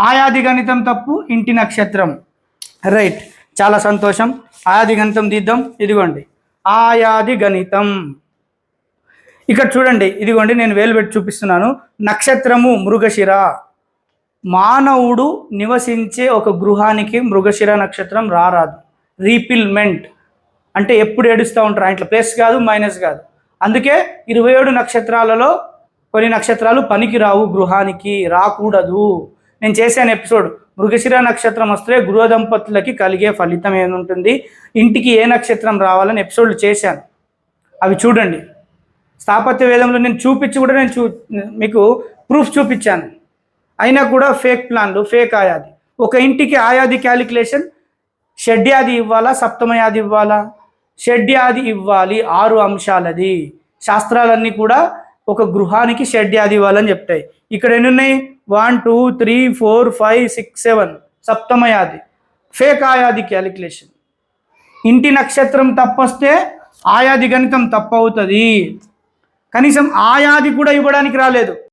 ఆయాది గణితం తప్పు ఇంటి నక్షత్రం. రైట్ చాలా సంతోషం. ఆయాది గణితం తీద్దాం. ఇదిగోండి. ఆయాది గణితం. ఇక్కడ చూడండి. ఇదిగోండి నేను వేలు పెట్టి చూపిస్తున్నాను. నక్షత్రము మృగశిర. మానవుడు నివసించే ఒక గృహానికి మృగశిర నక్షత్రం రారాదు. రీపిల్మెంట్ అంటే ఎప్పుడు ఏడుస్తూ ఉంటారు. ఇంట్లో ప్లస్ కాదు మైనస్ కాదు. అందుకే ఇరవై ఏడు నక్షత్రాలలో కొన్ని నక్షత్రాలు పనికి రావు గృహానికి రాకూడదు. నేను చేశాను ఎపిసోడ్ మృగశిర నక్షత్రం వస్తే గృహ దంపతులకి కలిగే ఫలితం ఏముంటుంది? ఇంటికి ఏ నక్షత్రం రావాలని ఎపిసోడ్లు చేశాను. అవి చూడండి. స్థాపత్య వేదంలో నేను చూపించి కూడా నేను చూ మీకు ప్రూఫ్ చూపించాను. అయినా కూడా ఫేక్ ప్లాన్లు ఫేక్ ఆయాది. ఒక ఇంటికి ఆయాది క్యాలిక్యులేషన్ షడ్యాది ఇవ్వాలా సప్తమయాది ఇవ్వాలా? షడ్యాది ఇవ్వాలి ఆరు అంశాలది. శాస్త్రాలన్నీ కూడా ఒక గృహానికి షడ్యాది ఇవ్వాలని చెప్తాయి. ఇక్కడ ఎన్ని ఉన్నాయి? One two three four five six seven సప్తమయాది. Fake ఆయాది క్యాలిక్యులేషన్. ఇంటి నక్షత్రం తప్పొస్తే ఆయాది గణితం తప్పవుతుంది. కనీసం ఆయాది కూడా ఇవ్వడానికి రాలేదు.